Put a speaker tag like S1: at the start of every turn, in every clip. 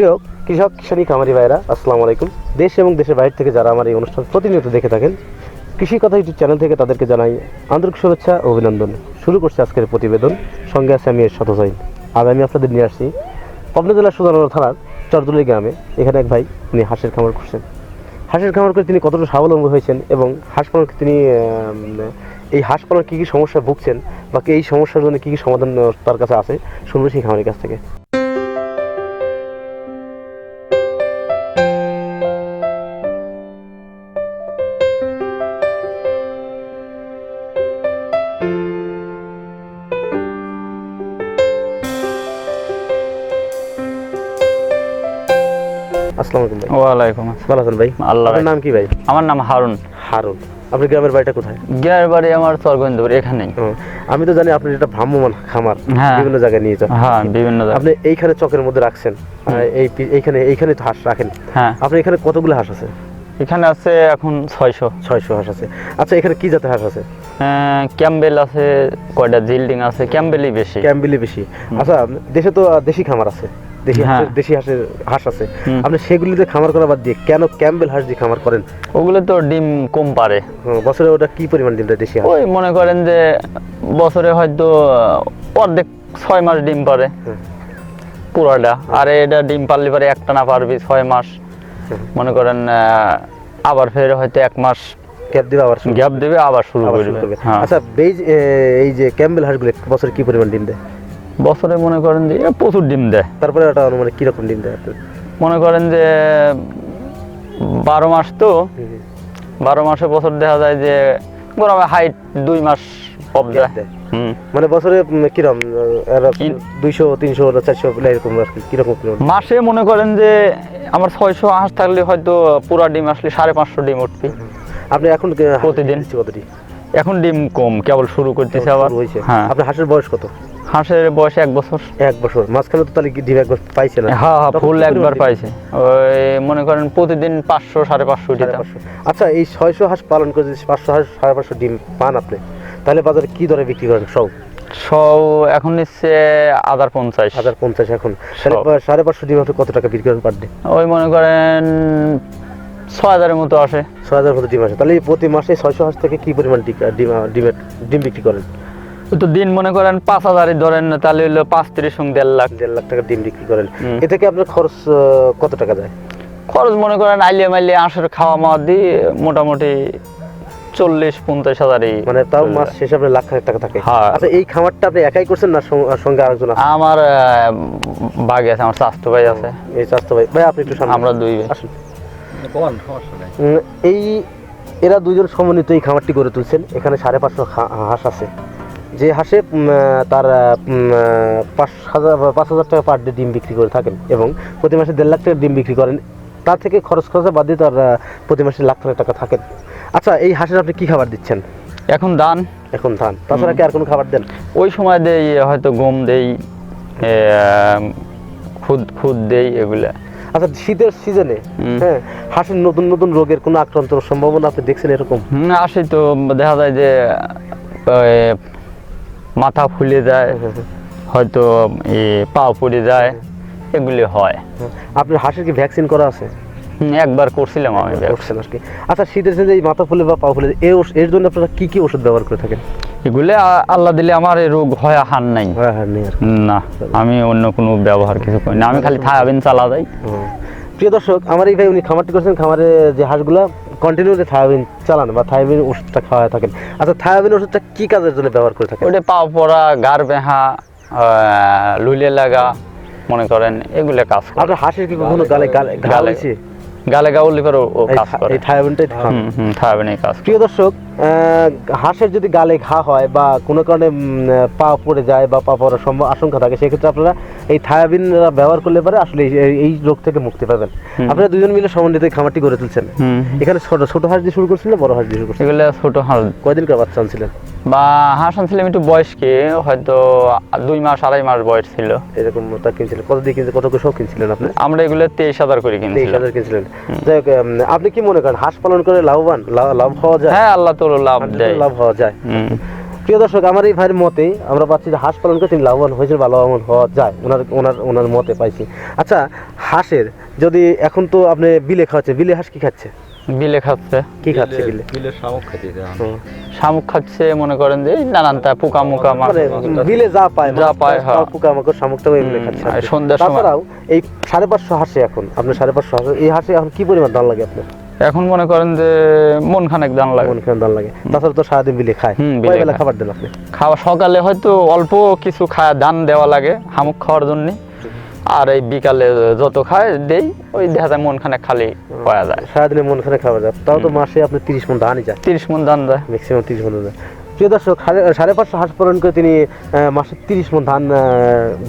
S1: প্রিয় কৃষক কিষানী খামারি ভাইরা আসসালামু আলাইকুম। দেশ এবং দেশের বাইরে থেকে যারা আমার এই অনুষ্ঠান প্রতিনিয়ত দেখে থাকেন, কৃষি কথা ইউটিউব চ্যানেল থেকে তাদেরকে জানাই আন্তরিক শুভেচ্ছা অভিনন্দন। শুরু করছে আজকের প্রতিবেদন। সঙ্গে আছে আমি এর শতজাইন আজ আমি আপনাদের নিয়ে আসছি পাবনা জেলার সুদানগর থানার চরদুলি গ্রামে। এখানে এক ভাই, উনি হাঁসের খামার করছেন। হাঁসের খামার করে তিনি কতটা স্বাবলম্বী হয়েছেন এবং হাঁস পালন তিনি এই হাঁস পালন কী কী সমস্যা ভুগছেন বা এই সমস্যার জন্য কী কী সমাধান তার কাছে আছে, শুনব সেই খামারের কাছ থেকে। আসসালামু আলাইকুম ভাই।
S2: ওয়ালাইকুম
S1: ভালো আছেন ভাই?
S2: আল্লাহ
S1: আপনার নাম কি ভাই?
S2: আমার নাম হারুন।
S1: হারুন। আপনার গ্রামের বাড়িটা কোথায়?
S2: গ্রামের বাড়ি আমার চরগোবিন্দপুর এখানেই।
S1: আমি তো জানি আপনি এটা ভ্রাম্যমান খামার
S2: হ্যাঁ।
S1: বিভিন্ন জায়গায় নিয়ে যান।
S2: হ্যাঁ বিভিন্ন জায়গায়।
S1: আপনি এইখানে চকের মধ্যে রাখছেন এই এইখানে এইখানে হাঁস রাখেন।
S2: হ্যাঁ।
S1: আপনি এখানে কতগুলো হাঁস আছে?
S2: এখানে আছে এখন ছয়শো।
S1: ছয়শো হাঁস আছে। আচ্ছা এখানে কি জাতের হাঁস আছে?
S2: ক্যাম্বেল আছে কয়টা জিল্ডিং আছে ক্যাম্বেলই বেশি।
S1: ক্যাম্বিলি বেশি। আচ্ছা দেশে তো দেশি খামার আছে। দেশি
S2: হ্যাঁ।
S1: হাঁসের দেশি হাঁসের হাঁস আছে। আপনি সেগুলিতে খামার করা বাদ দিয়ে কেন ক্যাম্বেল হাঁস দিয়ে খামার করেন?
S2: ওগুলো তো ডিম কম পারে।
S1: বছরে ওটা কি পরিমাণ ডিম দেয় দেশি হাঁস?
S2: ওই মনে করেন যে বছরে হয়তো অর্ধেক ছয় মাস ডিম পারে। পুরাটা। আর এটা ডিম পারলে পারে একটা না পারবি ছয় মাস। মনে করেন আহ, আবার ফের হয়তো এক মাস
S1: ক্যাপ দিবে আবার
S2: গ্যাপ দেবে আবার শুরু করবে। হ্যাঁ।
S1: আচ্ছা এই যে ক্যাম্বেল হাঁসগুলো বছরে কি পরিমাণ ডিম দেয়?
S2: বছরে মনে করেন যে প্রচুর ডিম দেয়।
S1: তারপরে ওটা অনুমানে কীরকম ডিম দেয়
S2: মনে করেন যে বারো মাস তো। বারো মাসে বছর দেখা যায় যে গরমে হাইট দুই মাস অফ যায়।
S1: মানে বছরে উম, কীরকম দুইশো তিনশো চারশো এরকম আর কি কীরকম
S2: মাসে মনে করেন যে আমার ছয়শো হাঁস থাকলে হয়তো পুরা ডিম আসলে সাড়ে পাঁচশো ডিম উঠবে।
S1: আপনি এখন
S2: প্রতিদিন? এখন ডিম কম কেবল শুরু করতেছে আবার। হ্যাঁ।
S1: আপনার হাঁসের বয়স কত?
S2: হাঁসের বয়স এক বছর।
S1: এক বছর। মাঝখানে তো তাহলে ডিম একবার পাইছে না?
S2: হ্যাঁ হ্যাঁ ফুল একবার পাইছে। ওই মনে করেন প্রতিদিন পাঁচশো সাড়ে পাঁচশো দিতাম।
S1: আচ্ছা এই ছয়শো হাঁস পালন করে যদি পাঁচশো হাঁস সাড়ে পাঁচশো ডিম পান আপনি তাহলে বাজারে কি দরে বিক্রি করেন সব?
S2: সব এখন নিচ্ছে আধার পঞ্চাশ।
S1: হাজার পঞ্চাশ এখন। সাড়ে পাঁচশো ডিম আপনি কত টাকা বিক্রি করেন পার ডে?
S2: ওই মনে করেন ছয় হাজারের মতো আসে।
S1: ছয় হাজার মতো ডিম আসে। তাহলে প্রতি মাসে ছয়শো হাঁস থেকে কি পরিমাণ ডিম ডিমের ডিম বিক্রি করেন?
S2: তো দিন মনে করেন পাঁচ হাজারই ধরেন তাহলে হলো পাঁচ ত্রিশ সঙ্গে দেড় লাখ।
S1: দেড় লাখ টাকা ডিম বিক্রি করেন। এ থেকে আপনার খরচ কত টাকা যায়?
S2: খরচ মনে করেন আইলে মাইলে আঁশের খাওয়া মাওয়া দিয়ে মোটামুটি চল্লিশ পঞ্চাশ হাজারই
S1: মানে তাও মাস। শেষে আপনার লাখ খানেক টাকা থাকে।
S2: হ্যাঁ।
S1: আচ্ছা এই খামারটা আপনি একাই করছেন না সঙ্গে আরেকজন
S2: আমার বাগে আছে আমার স্বাস্থ্য ভাই আছে।
S1: এই চাস্তো ভাই। ভাই আপনি একটু সামনে
S2: আমরা দুই ভাই।
S1: আসুন। এই এরা দুজন সমন্বিত এই খামারটি গড়ে তুলছেন। এখানে সাড়ে পাঁচশো হাঁস আছে। যে হাঁসে তার পাঁচ হাজার পাঁচ হাজার টাকা পার ডে ডিম বিক্রি করে থাকেন এবং প্রতি মাসে দেড় লাখ টাকা ডিম বিক্রি করেন। তার থেকে খরচ খরচা বাদ দিয়ে তার প্রতি মাসে লাখ খানেক টাকা থাকেন। আচ্ছা এই হাঁসের আপনি কি খাবার দিচ্ছেন?
S2: এখন ধান।
S1: এখন ধান। তাছাড়া কি আর কোনো খাবার দেন?
S2: ওই সময় দেই হয়তো গম দেই খুদ খুদ দেই এগুলা।
S1: আচ্ছা শীতের সিজনে হ্যাঁ হাঁসের নতুন নতুন রোগের কোনো আক্রান্ত সম্ভাবনা আপনি দেখছেন এরকম?
S2: আসি তো দেখা যায় যে মাথা ফুলে যায় হয়তো এ, পা পড়ে যায় এগুলি হয়।
S1: আপনার হাঁসের কি ভ্যাকসিন করা আছে?
S2: একবার করছিলাম আমি
S1: করছেন আর কি। আচ্ছা শীতের সিজনে এই মাথা ফুলে বা পা ফুলে এই এর জন্য আপনারা কি কি ওষুধ ব্যবহার করে থাকেন?
S2: এগুলি আল্লাহ দিলে আমার এই রোগ হয় হার নাই। না আমি অন্য কোনো ব্যবহার কিছু করি না। আমি খালি থায়াবিন চালা যাই।
S1: প্রিয় দর্শক আমার এই ভাই উনি খামারটি করছেন। খামারে যে হাঁসগুলো কন্টিনিউলি থায়াবিন চালান বা থায়াবিন ওষুধটা খাওয়া থাকেন। আচ্ছা থায়াবিন ওষুধটা কি কাজের জন্য ব্যবহার করে থাকেন?
S2: ওটা পাও পড়া গার বেহা লুলে লাগা মনে করেন এগুলো কাজ করে।
S1: আপনার হাসির কি কখনো গালে গালে
S2: গালে- গালে গাউলি পারো ও কাজ করে।
S1: এই থায়াবিনটাই
S2: থায়াবিনই কাজ
S1: প্রিয় দর্শক হাঁসের যদি গালে ঘা হয় বা কোনো কারণে পা পড়ে যায় বা পা পড়ার সম্ভব আশঙ্কা থাকে সেক্ষেত্রে আপনারা এই থায়াবিন ব্যবহার করলে পারে আসলে এই- রোগ থেকে মুক্তি পাবেন। আপনারা দুজন মিলে সমন্বিত খামারটি গড়ে তুলছেন। এখানে ছোট ছোট হাঁস দিয়ে শুরু করছিলেন বড় হাঁস দিয়ে শুরু করছিলেন?
S2: এগুলো ছোট হাঁস।
S1: কয়দিন কার বাচ্চা আনছিলেন?
S2: বা হাঁস আনছিলাম একটু বয়সকে হয়তো দুই মাস আড়াই মাস বয়স ছিল।
S1: এরকম তা কিনছিলেন। কত দিয়ে কিনছিলেন? কত করে সব কিনছিলেন আপনি?
S2: আমরা এগুলো তেইশ হাজার করে
S1: তেইশ হাজার কিনছিলেন। যাই হোক আপনি কি মনে করেন হাঁস পালন করে লাভবান? লাভ- লাভ হওয়া যায়?
S2: হ্যাঁ আল্লাহ তো লাভ দেয়।
S1: লাভ হওয়া যায়। প্রিয় দর্শক আমার এই ভাইয়ের মতে আমরা পাচ্ছি যে হাঁস পালন করে তিনি লাভবান হয়েছেন বা লাভবান হওয়া যায়। ওনার ওনার ওনার মতে পাইছি। আচ্ছা হাঁসের যদি এখন তো আপনি বিলে খাওয়াচ্ছে বিলে হাঁস কি খাচ্ছে?
S2: বিলে খাচ্ছে।
S1: কি খাচ্ছে বিলে
S3: বিলের শামুক।
S1: হুম।
S2: শামুক খাচ্ছে মনে করেন যে এই নানানটা পোকা মোকা
S1: মানে বিলে যা পায়
S2: যা পায়,
S1: মাছ,
S2: হ্যাঁ।
S1: পোকামাকড় শামুকটাও এগুলো
S2: হুম,
S1: খাচ্ছে
S2: সন্ধ্যার সময়-
S1: তাছাড়াও এই সাড়ে পাঁচশো হাঁসে এখন আপনার সাড়ে পাঁচশো হাঁসে এই হাঁসে এখন কি পরিমাণ দাম লাগে আপনার?
S2: এখন মনে করেন যে মন খানেক দান লাগে।
S1: কোন কেমন দাম লাগে। তাছাড়া তো সারাদিন বিলে খায়।
S2: বিলে
S1: খাবার দেন আপনি?
S2: খাওয়া সকালে হয়তো অল্প কিছু খায় ধান দেওয়া লাগে হামুক খাওয়ার জন্য। আর এই বিকালে যত খায় দেই ওই দেখা যায় মন খানেক খালি পাওয়া যায়।
S1: সারাদিনে মন খানে খাওয়া যায়। তাও তো মাসে আপনি তিরিশ মন ধানই যায়।
S2: তিরিশ মন ধান দেয়
S1: ম্যাক্সিমাম তিরিশ মন যায়। প্রিয় দর্শক সাড়ে- পাঁচশো হাঁস পালন করে তিনি মাসে তিরিশ মন ধান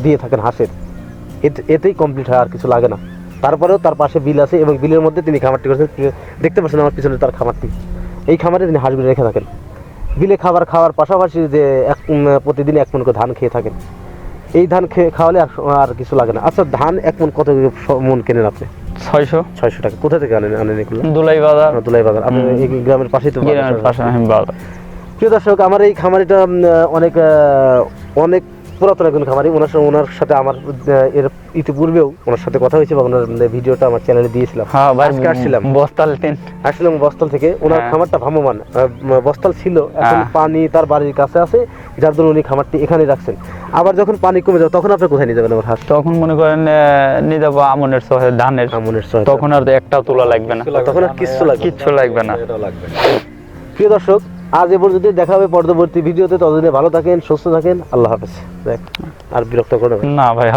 S1: দিয়ে থাকেন হাঁসের। এতে- এতেই কমপ্লিট হয় আর কিছু লাগে না। তারপরেও তার পাশে বিল আছে এবং বিলের মধ্যে তিনি খামারটি করেছেন। দেখতে পাচ্ছেন আমার পিছনে তার খামারটি। এই খামারে তিনি হাঁসগুলো রেখে থাকেন। বিলে খাবার খাওয়ার পাশাপাশি যে এক প্রতিদিন এক মন করে ধান খেয়ে থাকেন। এই ধান খেয়ে খাওয়ালে আর আর কিছু লাগে না। আচ্ছা ধান এক মন কত মন কেনেন আপনি?
S2: ছয়শো।
S1: ছয়শো টাকা। কোথা থেকে আনেন আনেন এগুলো?
S2: দুলাই বাজার।
S1: দুলাই বাজার। আপনার এই গ্রামের পাশেই তো
S2: গ্রামের পাশে বাজার
S1: প্রিয় দর্শক আমার এই খামারিটা অনেক অনেক পুরাতন একজন খামারি ওনার সঙ্গে ওনার সাথে আমার এর ইতিপূর্বেও ওনার সাথে কথা হয়েছে বা ওনার ভিডিওটা আমার চ্যানেলে দিয়েছিলাম।
S2: হ্যাঁ
S1: আজকে আসছিলাম।
S2: বস্তাল তিন
S1: আসলাম বস্তাল থেকে। ওনার
S2: হ্যাঁ।
S1: খামারটা ভ্রাম্যমান বস্তাল ছিল এখন
S2: হ্যাঁ।
S1: পানি তার বাড়ির কাছে আছে যার জন্য উনি খামারটি এখানে রাখছেন। আবার যখন পানি কমে যাবে তখন আপনি কোথায় নিয়ে যাবেন আমার হাঁস?
S2: তখন মনে করেন নিয়ে যাব আমনের সহে ধানের।
S1: আমনের সহায়তা।
S2: তখন আর একটাও তোলা লাগবে না।
S1: তখন আর কিচ্ছু লাগবে না।
S2: কিচ্ছু লাগবে না।
S3: লাগবে
S1: প্রিয় দর্শক আজ এ পর্যন্ত দেখা হবে পরবর্তী ভিডিওতে। ততদিনে ভালো থাকেন, সুস্থ থাকেন। আল্লাহ হাফেজ। দেখ, আর বিরক্ত করবেন
S2: না ভাই